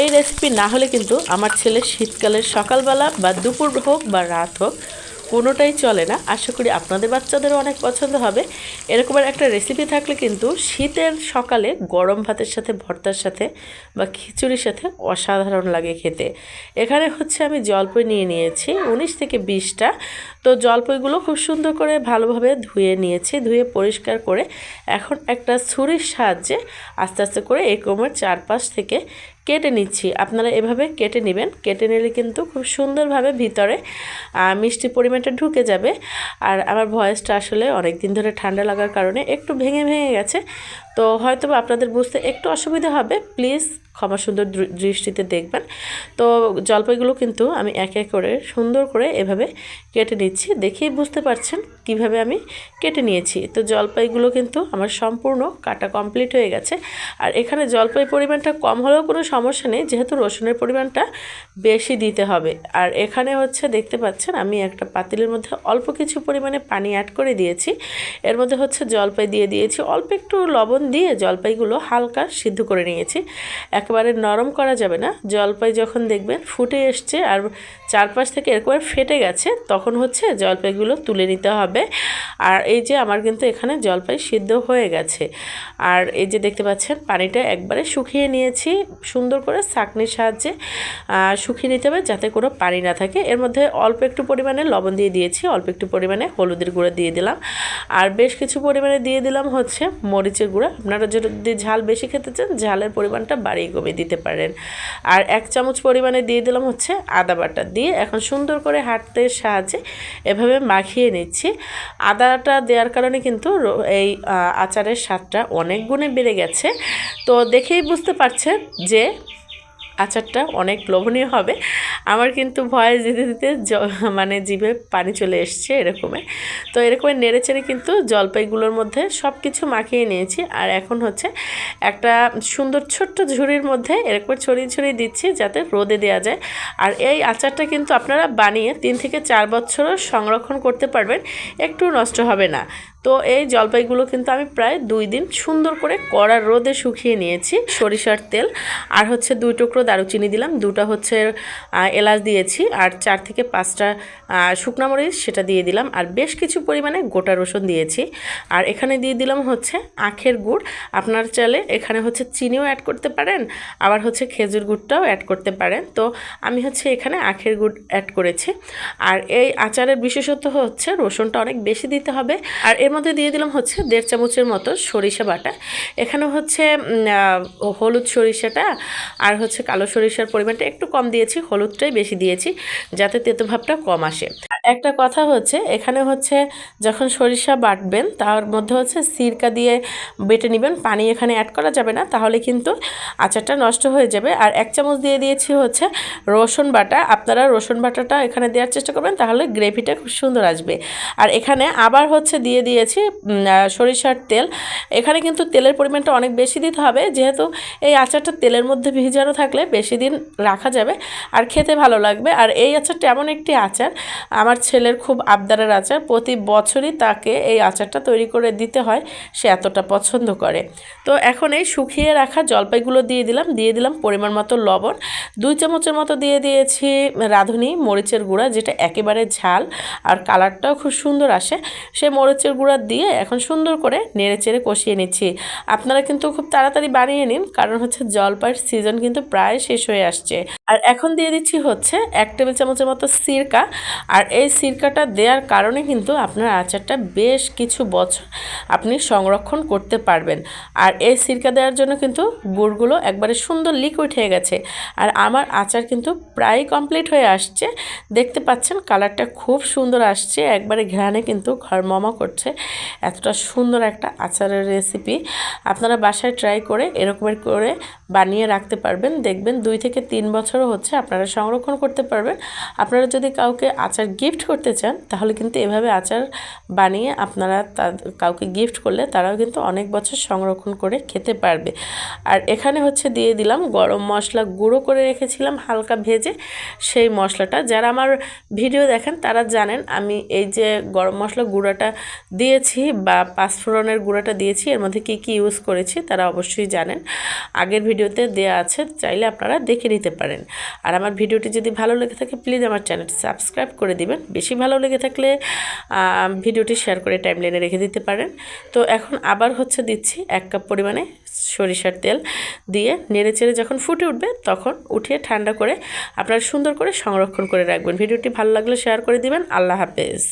এই রেসিপি না হলে কিন্তু আমার ছেলে শীতকালের সকালবেলা বা দুপুর হোক বা রাত হোক, কোনোটাই চলে না। আশা করি আপনাদের বাচ্চাদেরও অনেক পছন্দ হবে। এরকমের একটা রেসিপি থাকলে কিন্তু শীতের সকালে গরম ভাতের সাথে, ভর্তার সাথে বা খিচুড়ির সাথে অসাধারণ লাগে খেতে। এখানে হচ্ছে আমি জলপই নিয়ে নিয়েছি, উনিশ থেকে বিশটা। তো জলপইগুলো খুব সুন্দর করে ভালোভাবে ধুয়ে নিয়েছি, ধুয়ে পরিষ্কার করে। এখন একটা ছুরির সাহায্যে আস্তে আস্তে করে এই কোমের চারপাশ থেকে কেটে নিচ্ছি। আপনারা এভাবে কেটে নেবেন। কেটে নিলে কিন্তু খুব সুন্দরভাবে ভিতরে মিষ্টি পরিমাণটা ঢুকে যাবে। আর আমার ভয়েসটা আসলে অনেক দিন ধরে ঠান্ডা লাগার কারণে একটু ভেঙে ভেঙে গেছে। তো হয়তো আপনাদের বুঝতে একটু অসুবিধা হবে। প্লিজ ক্ষমা সুন্দর দৃষ্টিতে দেখবেন। তো জলপাইগুলো কিন্তু আমি এক এক করে সুন্দর করে এভাবে কেটে নিচ্ছি। দেখেই বুঝতে পারছেন কীভাবে আমি কেটে নিয়েছি। তো জলপাইগুলো কিন্তু আমার সম্পূর্ণ কাটা কমপ্লিট হয়ে গেছে। আর এখানে জলপাই পরিমাণটা কম হলেও কোনো সমস্যা নেই, যেহেতু রসুনের পরিমাণটা বেশি দিতে হবে। আর এখানে হচ্ছে দেখতে পাচ্ছেন আমি একটা পাতিলের মধ্যে অল্প কিছু পরিমাণে পানি অ্যাড করে দিয়েছি। এর মধ্যে হচ্ছে জলপাই দিয়ে দিয়েছি। অল্প একটু লবণ দিয়ে জলপাইগুলো হালকা সিদ্ধ করে নিয়েছি। একেবারে নরম করা যাবে না। জলপাই যখন দেখবেন ফুটে এসছে আর চারপাশ থেকে এরকম ফেটে গেছে, তখন হচ্ছে জলপাইগুলো তুলে নিতে হবে। আর এই যে আমার কিন্তু এখানে জলপাই সিদ্ধ হয়ে গেছে। আর এই যে দেখতে পাচ্ছেন, পানিটা একবারে শুকিয়ে নিয়েছি, সুন্দর করে ছাঁকনির সাহায্যে শুকিয়ে নিতে হবে যাতে কোনো পানি না থাকে। এর মধ্যে অল্প একটু পরিমাণে লবণ দিয়ে দিয়েছি, অল্প একটু পরিমাণে হলুদের গুঁড়ো দিয়ে দিলাম। আর বেশ কিছু পরিমাণে দিয়ে দিলাম হচ্ছে মরিচের গুঁড়ো। আপনারা যদি ঝাল বেশি খেতে চান, ঝালের পরিমাণটা বাড়িয়ে কমিয়ে দিতে পারেন। আর এক চামচ পরিমাণে দিয়ে দিলাম হচ্ছে আদা বাটা। দিয়ে এখন সুন্দর করে হাতের সাহায্যে এভাবে মাখিয়ে নিচ্ছি। আদাটা দেওয়ার কারণে কিন্তু এই আচারের স্বাদটা অনেক গুণে বেড়ে গেছে। তো দেখেই বুঝতে পারছেন যে আচারটা অনেক লোভনীয় হবে। আমার কিন্তু ভয়েস দিতে দিতে মানে জিভে পানি চলে এসছে এরকমে। তো এরকমের নেড়ে চেড়ে কিন্তু জলপাইগুলোর মধ্যে সব কিছু মাখিয়ে নিয়েছি। আর এখন হচ্ছে একটা সুন্দর ছোট্ট ঝুড়ির মধ্যে এরকম ছড়িয়ে ছড়িয়ে দিচ্ছি যাতে রোদে দেওয়া যায়। আর এই আচারটা কিন্তু আপনারা বানিয়ে তিন থেকে চার বছরও সংরক্ষণ করতে পারবেন, একটু নষ্ট হবে না। তো এই জলপাইগুলো কিন্তু আমি প্রায় দুই দিন সুন্দর করে কড়া রোদে শুকিয়ে নিয়েছি সরিষার তেল। আর হচ্ছে দুই টুকরো দারুচিনি দিলাম। দুটো হচ্ছে এলাচ দিয়েছি আর চার থেকে পাঁচটা শুকনো মরিচ সেটা দিয়ে দিলাম। আর বেশ কিছু পরিমাণে গোটা রসুন দিয়েছি। আর এখানে দিয়ে দিলাম হচ্ছে আখের গুড়। আপনার চালে এখানে হচ্ছে চিনিও অ্যাড করতে পারেন, আবার হচ্ছে খেজুর গুড়টাও অ্যাড করতে পারেন। তো আমি হচ্ছে এখানে আখের গুড় অ্যাড করেছি। আর এই আচারের বিশেষত্ব হচ্ছে রসুনটা অনেক বেশি দিতে হবে। আর এর মধ্যে দিয়ে দিলাম হচ্ছে দেড় চামচের মতো সরিষা বাটা। এখানে হচ্ছে হলুদ সরিষাটা আর হচ্ছে কালো সরিষার পরিমাণটা একটু কম দিয়েছি হলুদটাই বেশি দিয়েছি যাতে তেতো ভাবটা কম আসে। একটা কথা হচ্ছে, এখানে হচ্ছে যখন সরিষা বাটবেন, তার মধ্যে হচ্ছে সিরকা দিয়ে বেটে নেবেন, পানি এখানে অ্যাড করা যাবে না, তাহলে কিন্তু আচারটা নষ্ট হয়ে যাবে। আর এক চামচ দিয়ে দিয়েছি হচ্ছে রসুন বাটা, আপনারা রসুন বাটাটা এখানে দেওয়ার চেষ্টা করবেন, তাহলে গ্রেভিটা খুব সুন্দর আসবে। আর এখানে আবার হচ্ছে দিয়ে দিয়েছি সরিষার তেল। এখানে কিন্তু তেলের পরিমাণটা অনেক বেশি দিতে হবে, যেহেতু এই আচারটা তেলের মধ্যে ভিজানো থাকলে বেশি দিন রাখা যাবে, আর খেতে ভালো লাগবে। আর এই আচারটা এমন একটি আচার, আমার ছেলের খুব আবদারের আচার, প্রতি বছরই তাকে এই আচারটা তৈরি করে দিতে হয়, সে এতটা পছন্দ করে। তো এখন এই শুকিয়ে রাখা জলপাইগুলো দিয়ে দিলাম দিয়ে দিলাম পরিমাণ মতো লবণ। দুই চামচের মতো দিয়ে দিয়েছি রাঁধুনি মরিচের গুঁড়া, যেটা একেবারে ঝাল আর কালারটাও খুব সুন্দর আসে। সেই মরিচের গুঁড়া দিয়ে এখন সুন্দর করে নেড়ে চেড়ে কষিয়ে নিচ্ছি। আপনারা কিন্তু খুব তাড়াতাড়ি বানিয়ে নিন, কারণ হচ্ছে জলপাইয়ের সিজন কিন্তু প্রায় শেষ হয়ে আসছে। আর এখন দিয়ে দিচ্ছি হচ্ছে এক টেবিল চামচের মতো সিরকা। আর এই সিরকাটা দেওয়ার কারণে কিন্তু আপনার আচারটা বেশ কিছু বছর আপনি সংরক্ষণ করতে পারবেন। আর এই সিরকা দেওয়ার জন্য কিন্তু গুড়গুলো একবারে সুন্দর লিকুইড হয়ে গেছে। আর আমার আচার কিন্তু প্রায় কমপ্লিট হয়ে আসছে। দেখতে পাচ্ছেন কালারটা খুব সুন্দর আসছে। একবারে ঘ্রাণে কিন্তু ঘর মমা করছে। এতটা সুন্দর একটা আচারের রেসিপি আপনারা বাসায় ট্রাই করে এরকমের করে বানিয়ে রাখতে পারবেন। দেখবেন দুই থেকে তিন বছর বছরও হচ্ছে, আপনারা সংরক্ষণ করতে পারবেন। আপনারা যদি কাউকে আচার গিফট করতে চান, তাহলে কিন্তু এভাবে আচার বানিয়ে আপনারা কাউকে গিফট করলে তারাও কিন্তু অনেক বছর সংরক্ষণ করে খেতে পারবে। আর এখানে হচ্ছে দিয়ে দিলাম গরম মশলা গুঁড়ো করে রেখেছিলাম হালকা ভেজে সেই মশলাটা। যারা আমার ভিডিও দেখেন, তারা জানেন আমি এই যে গরম মশলা গুঁড়োটা দিয়েছি বা পাঁচফোড়নের গুঁড়োটা দিয়েছি, এর মধ্যে কী কী ইউজ করেছি, তারা অবশ্যই জানেন। আগের ভিডিওতে দেয়া আছে, চাইলে আপনারা দেখে নিতে পারেন। আর আমার ভিডিওটি যদি ভালো লেগে থাকে প্লিজ আমার চ্যানেলটি সাবস্ক্রাইব করে দিবেন। বেশি ভালো লেগে থাকলে ভিডিওটি শেয়ার করে টাইমলাইনে রেখে দিতে পারেন। তো এখন আবার হচ্ছে দিচ্ছি এক কাপ পরিমাণে সরিষার তেল দিয়ে নেড়ে চেড়ে যখন ফুটে উঠবে, তখন উঠিয়ে ঠান্ডা করে আপনারা সুন্দর করে সংরক্ষণ করে রাখবেন। ভিডিওটি ভালো লাগলে শেয়ার করে দিবেন। আল্লাহ হাফেজ।